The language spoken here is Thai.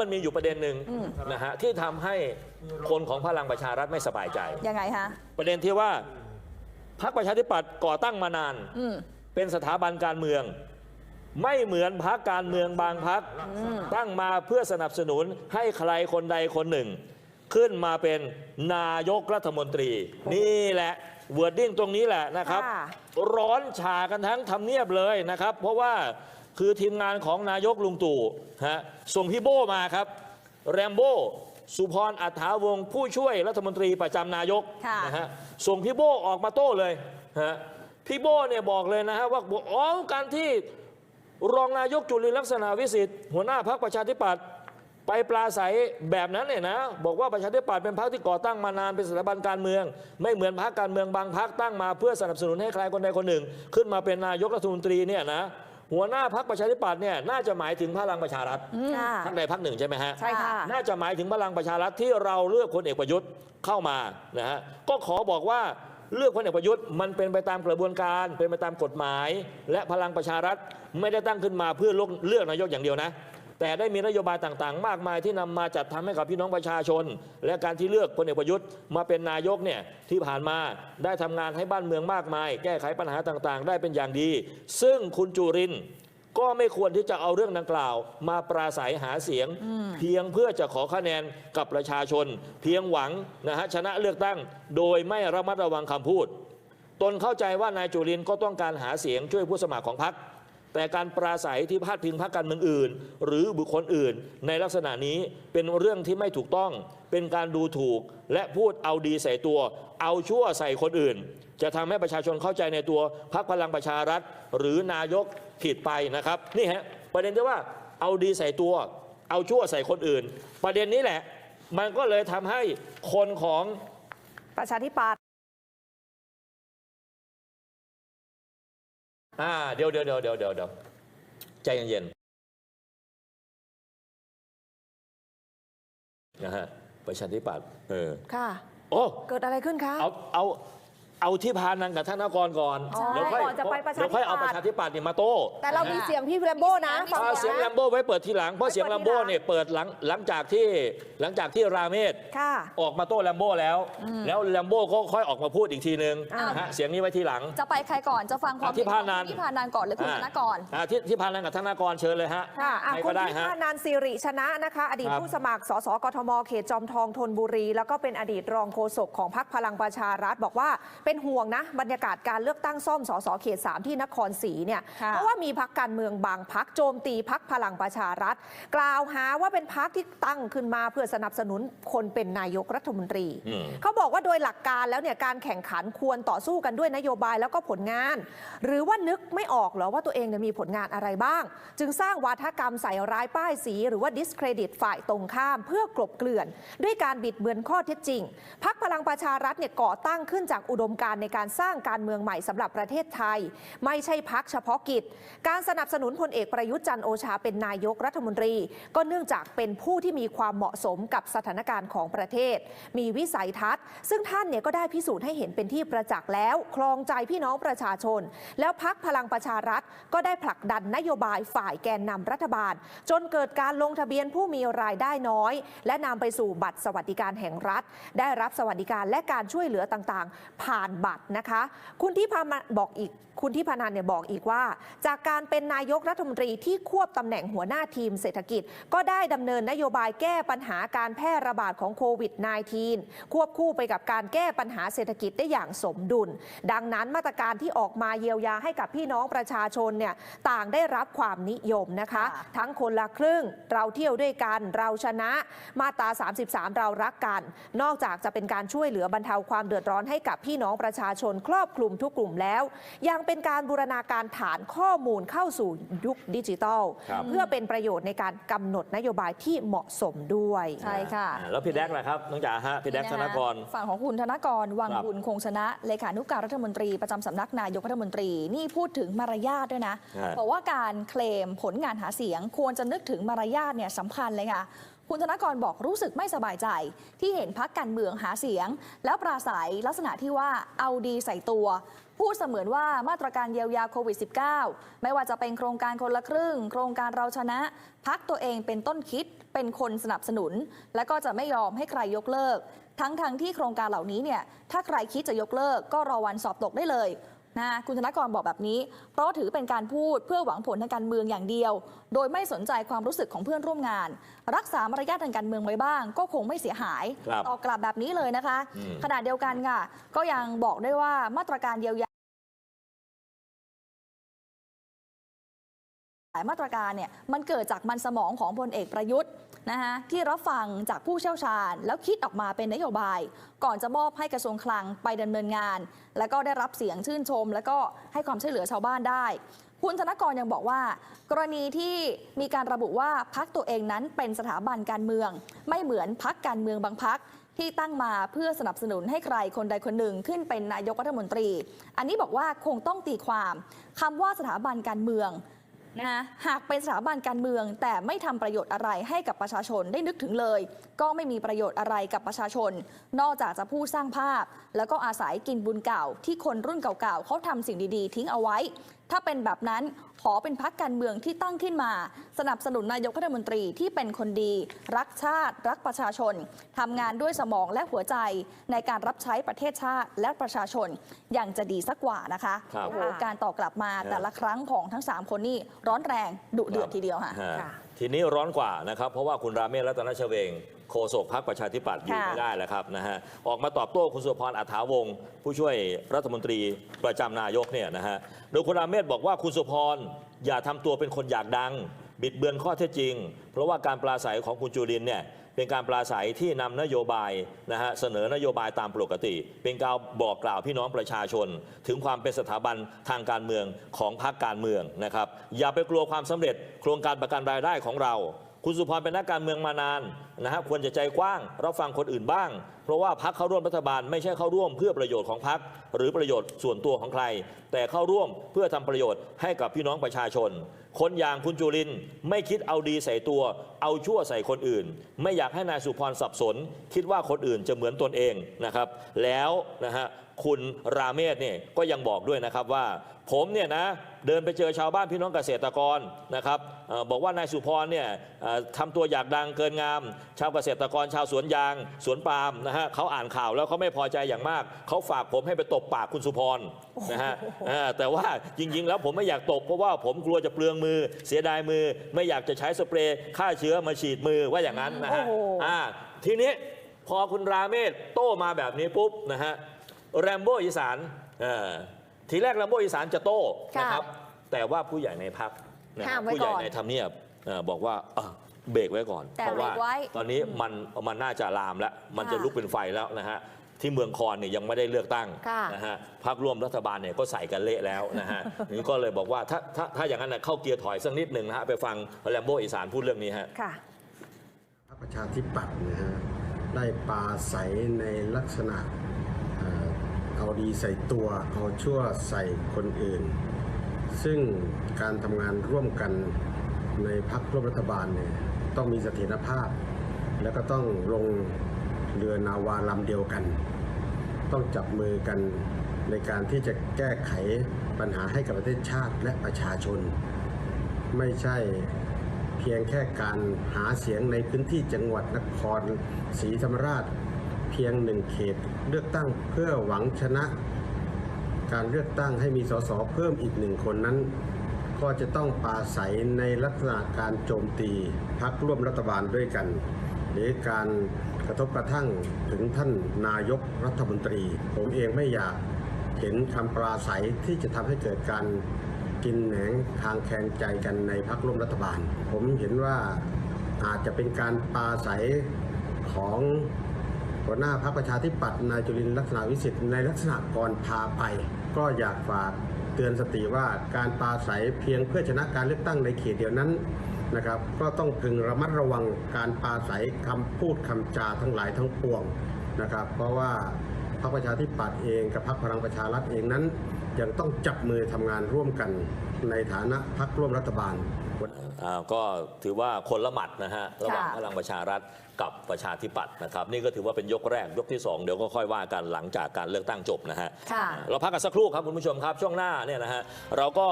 มันมีอยู่ประเด็นหนึ่งนะฮะที่ทำให้คนของพลังประชารัฐไม่สบายใจยังไงคะประเด็นที่ว่าพรรคประชาธิปัตย์ก่อตั้งมานานอืมเป็นสถาบันการเมือง ไม่เหมือนพรรคการเมืองบางพรรคตั้งมาเพื่อสนับสนุนให้ใครคนใดคนหนึ่ง ขึ้นมาเป็นนายกรัฐมนตรี นี่แหละเวิร์ดดิ้งตรงนี้แหละนะครับค่ะร้อนฉากันทั้งทำเนียบเลยนะครับ เพราะว่า คือทีมงานของนายกลุงตู่ฮะส่งพี่โบมาครับ แรมโบ้สุพรอัฏฐาวงศ์ผู้ช่วยรัฐมนตรีประจำนายกค่ะนะฮะส่งพี่โบออกมาโต้เลยฮะพี่โบเนี่ยบอกเลยนะฮะว่าอ๋อการที่รองนายกจุลินลักษณะวิสิทธิ์หัวหน้าพรรคประชาธิปัตย์ไปปลาใสแบบนั้นเนี่ยนะบอกว่าประชาธิปัตย์เป็นพรรคที่ก่อตั้งมานานเป็นสถาบันการเมือง ไม่เหมือนพรรคการเมืองบางพรรคตั้งมาเพื่อสนับสนุนให้ใครคนใดคนหนึ่ง ขึ้นมาเป็นนายกรัฐมนตรีเนี่ยนะ หัวหน้าพรรคประชาธิปัตย์เนี่ยน่าจะหมายถึงพลังประชารัฐค่ะพรรคใดพรรคหนึ่งใช่ไหมฮะใช่ค่ะ น่าจะหมายถึงพลังประชารัฐที่เราเลือกพลเอกประยุทธ์เข้ามานะฮะก็ขอบอกว่าเลือกพลเอกประยุทธ์มันเป็นไปตามกระบวนการเป็นไปตามกฎหมาย และพลังประชารัฐไม่ได้ตั้งขึ้นมาเพื่อเลือกเลือกนายกอย่างเดียวนะ แต่ได้มีนโยบายต่างๆ มากมายที่นำมาจัดทำให้กับพี่น้องประชาชน และการที่เลือกพลเอกประยุทธ์มาเป็นนายกเนี่ยที่ผ่านมาได้ทำงานให้บ้านเมืองมากมาย แก้ไขปัญหาต่างๆ ได้เป็นอย่างดี ซึ่งคุณจุรินก็ไม่ควรที่จะเอาเรื่องดังกล่าว มาปราศัยหาเสียง เพียงเพื่อจะขอคะแนนกับประชาชน เพียงหวังนะฮะชนะเลือกตั้ง โดยไม่ระมัดระวังคำพูด ตนเข้าใจว่านายจุรินก็ต้องการหาเสียงช่วยผู้สมัครของพรรค แต่การปราศัยที่พาดพิงพรรคการเมืองอื่น หรือบุคคลอื่น ในลักษณะนี้เป็นเรื่องที่ไม่ถูกต้อง เป็นการดูถูก และพูดเอาดีใส่ตัว เอาชั่วใส่คนอื่น จะทำให้ประชาชนเข้าใจในตัวพรรคพลังประชารัฐ หรือนายกผิดไปนะครับ นี่ฮะประเด็นที่ว่าเอาดีใส่ตัว เอาชั่วใส่คนอื่น ประเด็นนี้แหละ มันก็เลยทำให้คนของประชาธิปัตย์ อ่าเดี๋ยวเดี๋ยวเดี๋ยวเดี๋ยวเดี๋ยวเดี๋ยวใจเย็นๆนะฮะประชาธิปัตย์เออค่ะ โอ้ เกิดอะไรขึ้นคะ เอาเอา เอาที่พานังกับธนากรก่อนใช่เดี๋ยวค่อยก่อนจะไปประชาธิปัตย์ เดี๋ยวค่อยเอาประชาธิปัตย์เนี่ยมาโต้แต่เรามีเสียงพี่แรมโบ้นะฟังอ่าก่อนเสียงแลนะ มโบ้ไว้เปิดทีหลังเพราะเสียงแลมโบ้เนี่ยเปิดหลังหลังจากที่หลังจากที่ราเมศ ค่ะ ออกมาโต้แลมโบ้แล้ว แล้วแลมโบ้ก็ค่อยออกมาพูดอีกทีนึงอ่านนะฮะเสียงนี้ไว้ทีหลัง จะไปใครก่อนจะฟังความอะที่เห็นพาของนานที่พานานก่อนหรือคุณธนกร อ่าที่ที่พานังกับธนากรเชิญเลยฮะค่ะอะใครคุก็ณได้พิฮะธานันท์สิริชนะนะคะ อดีตครับ ผู้สมัครสสกทม เขตจอมทองธนบุรี แล้วก็เป็นอดีตรองโฆษกของพรรคพลังประชารัฐบอกว่าเป็นห่วงนะ บรรยากาศการเลือกตั้งซ่อมสสเขต 3 ที่นครศรีเนี่ยค่ะเพราะว่ามีพักการเมืองบางพักโจมตีพักพลังประชารัฐ กล่าวหาว่าเป็นพักที่ตั้งขึ้นมาเพื่อสนับสนุนคนเป็นนายกรัฐมนตรีอืมเขาบอกว่าโดยหลักการแล้วเนี่ยการแข่งขันควรต่อสู้กันด้วยนโยบายแล้วก็ผลงาน หรือว่านึกไม่ออกเหรอว่าตัวเองเนี่ยมีผลงานอะไรบ้าง จึงสร้างวาทกรรมใส่ร้ายป้ายสีหรือว่า discredit ฝ่ายตรงข้ามเพื่อกลบเกลื่อน ด้วยการบิดเบือนข้อเท็จจริงพักพลังประชารัฐเนี่ยก่อตั้งขึ้นจากอุดมการในการสร้างการเมืองใหม่สำหรับประเทศไทย ไม่ใช่พักเฉพาะกิจ การสนับสนุนพลเอกประยุทธ์จันโอชาเป็นนายกรัฐมนตรี ก็เนื่องจากเป็นผู้ที่มีความเหมาะสมกับสถานการณ์ของประเทศ มีวิสัยทัศน์ ซึ่งท่านเนี่ยก็ได้พิสูจน์ให้เห็นเป็นที่ประจักษ์แล้ว คลองใจพี่น้องประชาชน แล้วพักพลังประชารัฐ ก็ได้ผลักดันนโยบายฝ่ายแกนนำรัฐบาล จนเกิดการลงทะเบียนผู้มีรายได้น้อย และนำไปสู่บัตรสวัสดิการแห่งรัฐ ได้รับสวัสดิการและการช่วยเหลือต่างๆ ผ่านบัตรนะคะ คุณที่พามาบอกอีกคุณที่พานันเนี่ยบอกอีกว่า จากการเป็นนายกรัฐมนตรีที่ควบตำแหน่งหัวหน้าทีมเศรษฐกิจ ก็ได้ดำเนินนโยบายแก้ปัญหาการแพร่ระบาดของโควิด -19 ควบคู่ไปกับการแก้ปัญหาเศรษฐกิจได้อย่างสมดุล ดังนั้นมาตรการที่ออกมาเยียวยาให้กับพี่น้องประชาชนเนี่ยต่างได้รับความนิยมนะคะค่ะทั้งคนละครึ่งเราเที่ยวด้วยกันเราชนะมาตรา 33 เรารักกัน นอกจากจะเป็นการช่วยเหลือบรรเทาความเดือดร้อนให้กับพี่น้องประชาชนครอบคลุมทุกกลุ่มแล้ว ยังเป็นการบูรณาการฐานข้อมูลเข้าสู่ยุคดิจิทัล ครับ เพื่อเป็นประโยชน์ในการกำหนดนโยบายที่เหมาะสมด้วย ใช่ค่ะ อ่าแล้วพี่แดกล่ะครับน้องจ๋าฮะพี่แดกธนากรฝั่งของคุณธนกร วังครับบุญคงชนะ เลขานุการรัฐมนตรีประจำสำนักนายกรัฐมนตรี นี่พูดถึงมารยาทด้วยนะฮะบอกว่าการเคลมผลงานหาเสียงควรจะนึกถึงมารยาทเนี่ยสำคัญเลยค่ะ คุณธนกรบอกรู้สึกไม่สบายใจ ที่เห็นพักการเมืองหาเสียง แล้วปราศัยลักษณะที่ว่าเอาดีใส่ตัว พูดเสมือนว่ามาตรการเยียวยาโควิด -19 ไม่ว่าจะเป็นโครงการคนละครึ่ง โครงการเราชนะ พักตัวเองเป็นต้นคิดเป็นคนสนับสนุน และก็จะไม่ยอมให้ใครยกเลิก ทั้งทงๆที่โครงการเหล่านี้เนี่ยถ้าใครคิดจะยกเลิกก็รอวันสอบตกได้เลย นะคุณธนกรบอกแบบนี้ เพราะถือเป็นการพูดเพื่อหวังผลทางการเมืองอย่างเดียว โดยไม่สนใจความรู้สึกของเพื่อนร่วมงาน รักษามารยาททางการเมืองไว้บ้าง ก็คงไม่เสียหาย ครับตอบกลับแบบนี้เลยนะคะอืมขณะเดียวกันค่ะ ก็ยังบอกได้วยว่ามาตรการเยียวยาายมาตรการเนี่ยมันเกิดจากมันสมองของพลเอกประยุทธ์นะคะที่รับฟังจากผู้เชี่ยวชาญ แล้วคิดออกมาเป็นนโยบาย ก่อนจะมอบให้กระทรวงคลังไปดำเนินงาน แล้วก็ได้รับเสียงชื่นชม แล้วก็ให้ความช่วยเหลือชาวบ้านได้ คุณธนกรยังบอกว่า กรณีที่มีการระบุว่าพักตัวเองนั้นเป็นสถาบันการเมือง ไม่เหมือนพักการเมืองบางพักที่ตั้งมาเพื่อสนับสนุนให้ใครคนใดคนหนึ่งขึ้นเป็นนายกรัฐมนตรี อันนี้บอกว่าคงต้องตีความคำว่าสถาบันการเมือง นะหากเป็นสถาบันการเมือง แต่ไม่ทำประโยชน์อะไรให้กับประชาชนได้นึกถึงเลย ก็ไม่มีประโยชน์อะไรกับประชาชน นอกจากจะพูดสร้างภาพ แล้วก็อาศัยกินบุญเก่าที่คนรุ่นเก่าๆเขาทำสิ่งดีๆ ทิ้งเอาไว้ ถ้าเป็นแบบนั้นขอเป็นพักการเมืองที่ตั้งขึ้นมา สนับสนุนนายกรัฐมนตรีที่เป็นคนดี รักชาติ รักประชาชนทำงานด้วยสมองและหัวใจในการรับใช้ประเทศชาติและประชาชนอย่างจะดีสักกว่านะคะครับโอ้โหการตอบกลับมาแต่ละครั้งของทั้ง 3 คนนี่ร้อนแรงดุเดือดทีเดียวค่ะฮะค่ะ ทีนี้ร้อนกว่านะครับ เพราะว่าคุณราเมศรัตนชเวงโฆษกพรรคประชาธิปัตย์อยู่ไม่ได้แล้วครับนะฮะออกมาตอบโต้คุณสุพรอัฐาวงศ์ผู้ช่วยรัฐมนตรีประจำนายกเนี่ยนะฮะโดยคุณราเมศบอกว่าคุณสุพรอย่าทำตัวเป็นคนอยากดัง บิดเบือนข้อเท็จจริง เพราะว่าการปราศัยของคุณจุรินเนี่ย เป็นการปราศัยที่นำนโยบายนะฮะเสนอนโยบายตามปกติ เป็นการบอกกล่าวพี่น้องประชาชน ถึงความเป็นสถาบันทางการเมืองของพรรคการเมืองนะครับอย่าไปกลัวความสำเร็จโครงการประกันรายได้ของเรา คุณสุพรเป็นนักการเมืองมานานนะฮะควรจะใจกว้างรับฟังคนอื่นบ้าง เพราะว่าพักเข้าร่วมรัฐบาลไม่ใช่เข้าร่วมเพื่อประโยชน์ของพักหรือประโยชน์ส่วนตัวของใคร แต่เข้าร่วมเพื่อทำประโยชน์ให้กับพี่น้องประชาชน คนอย่างคุณจุรินไม่คิดเอาดีใส่ตัว เอาชั่วใส่คนอื่น ไม่อยากให้นายสุพรสับสน คิดว่าคนอื่นจะเหมือนตนเองนะครับ แล้วนะฮะคุณราเมศเนี่ยก็ยังบอกด้วยนะครับว่า ผมเนี่ยนะเดินไปเจอชาวบ้านพี่น้องเกษตรกรนะครับเออบอกว่านายสุพรเนี่ยเอ่อทำตัวอยากดังเกินงาม ชาวเกษตรกรชาวสวนยางสวนปาล์มนะฮะเขาอ่านข่าวแล้วเขาไม่พอใจอย่างมาก เขาฝากผมให้ไปตบปากคุณสุพรนะฮะเออแต่ว่าจริง ๆ แล้วผมไม่อยากตบเพราะว่าผมกลัวจะเปลืองมือเสียดายมือ ไม่อยากจะใช้สเปรย์ฆ่าเชื้อมาฉีดมือว่าอย่างนั้นนะฮะโอ้โหอ่าทีนี้พอคุณราเมศโต้มาแบบนี้ปุ๊บนะฮะแรมโบ้อีสานเออ ทีแรกแรมโบ้อีสานจะโต้นะครับ แต่ว่าผู้ใหญ่ในพักนะคห้ารับมไว้ผู้ใหญ่ก่อนในทำเนียบเอ่อบอกว่าอะเบรกไว้ก่อน แต่เพราะว่าเบรกไว้ตอนนี้มันมันน่าจะลามแล้ว มันจะค่ะลุกเป็นไฟแล้วนะฮะที่เมืองคอนเนี่ยยังไม่ได้เลือกตั้งค่ะนะฮะพักร่วมรัฐบาลเนี่ยก็ใส่กันเละแล้วนะฮะ นี่ก็เลยบอกว่าถ้าถ้าถ้าอย่างนั้นนะเข้าเกียร์ถอยสักนิดหนึ่งนะฮะไปฟังแรมโบ้อีสานพูดเรื่องนี้ฮะ ค่ะ พรรคประชาธิปัตย์นะฮะได้ปราศัยในลักษณะเอ่อ เอาดีใส่ตัว เอาชั่วใส่คนอื่น ซึ่งการทำงานร่วมกันในพรรคร่วมรัฐบาลเนี่ยต้องมีเสถียรภาพ แล้วก็ต้องลงเรือนาวาลำเดียวกัน ต้องจับมือกันในการที่จะแก้ไขปัญหาให้กับประเทศชาติและประชาชน ไม่ใช่เพียงแค่การหาเสียงในพื้นที่จังหวัดนครศรีธรรมราช เพียงหนึ่งเขตเลือกตั้งเพื่อหวังชนะ การเลือกตั้งให้มีสสเพิ่มอีกหนึ่งคนนั้น ก็จะต้องปาศัยในลักษณะการโจมตีพักร่วมรัฐบาลด้วยกัน หรือการกระทบกระทั่งถึงท่านนายกรัฐมนตรี ผมเองไม่อยากเห็นคำปราศัยที่จะทำให้เกิดการกินแหนงทางแคงใจกันในพักร่วมรัฐบาล ผมเห็นว่าอาจจะเป็นการปาศัยของ หัวหน้าพรรคประชาธิปัตย์นายจุลินลักษณะวิสิทธิ์ในลักษณะก่อนพาไป ก็อยากฝากเตือนสติว่าการปราศัยเพียงเพื่อชนะการเลือกตั้งในเขตเดียวนั้นนะครับก็ต้องพึงระมัดระวังการปราศัยคำพูดคำจาทั้งหลายทั้งปวงนะครับ เพราะว่า พรรคประชาธิปัตย์เองกับพรรคพลังประชารัฐเองนั้น ยังต้องจับมือทำงานร่วมกันในฐานะพักร่วมรัฐบาลอ่าก็ถือว่าคนละหมัดนะฮะระหว่างค่ะพลังประชารัฐกับประชาธิปัตย์นะครับ นี่ก็ถือว่าเป็นยกแรกยกที่ 2 เดี๋ยวก็ค่อยว่ากันหลังจากการเลือกตั้งจบนะฮะค่ะเราพักกันสักครู่ครับคุณผู้ชมครับช่วงหน้าเนี่ยนะฮะเราก็